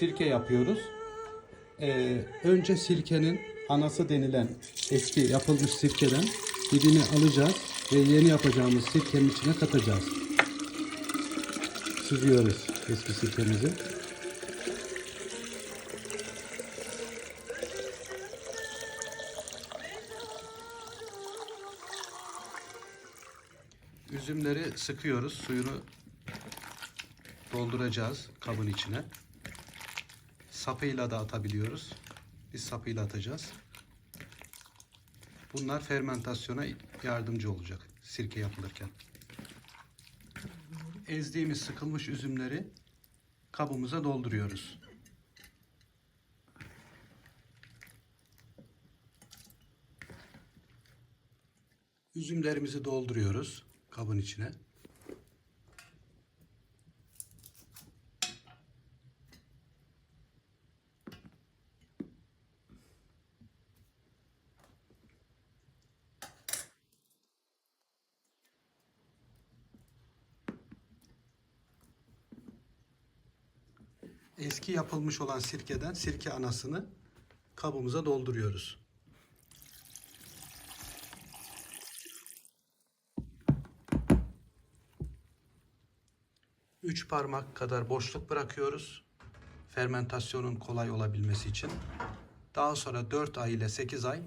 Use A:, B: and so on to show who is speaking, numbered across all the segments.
A: sirke yapıyoruz. Ee, önce sirkenin anası denilen eski yapılmış sirkeden dibini alacağız ve yeni yapacağımız sirkenin içine katacağız. Süzüyoruz eski sirkemizi. Üzümleri sıkıyoruz. Suyunu dolduracağız kabın içine. Sapıyla da atabiliyoruz. Biz sapıyla atacağız. Bunlar fermentasyona yardımcı olacak sirke yapılırken. Ezdiğimiz sıkılmış üzümleri kabımıza dolduruyoruz. Üzümlerimizi dolduruyoruz kabın içine. Eski yapılmış olan sirkeden sirke anasını kabımıza dolduruyoruz. Üç parmak kadar boşluk bırakıyoruz. Fermentasyonun kolay olabilmesi için. Daha sonra 4 ay ile 8 ay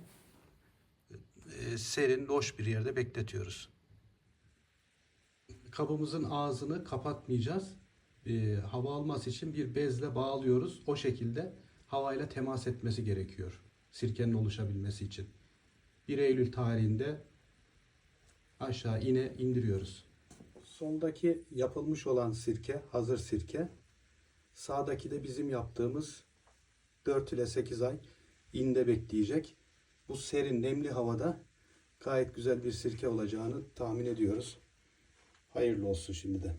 A: e, serin, loş bir yerde bekletiyoruz. Kabımızın ağzını kapatmayacağız. E, hava alması için bir bezle bağlıyoruz. O şekilde havayla temas etmesi gerekiyor. Sirkenin oluşabilmesi için. 1 Eylül tarihinde aşağı ine indiriyoruz. Soldaki yapılmış olan sirke, hazır sirke. Sağdaki de bizim yaptığımız 4 ile 8 ay inde bekleyecek. Bu serin, nemli havada gayet güzel bir sirke olacağını tahmin ediyoruz. Hayırlı olsun şimdiden.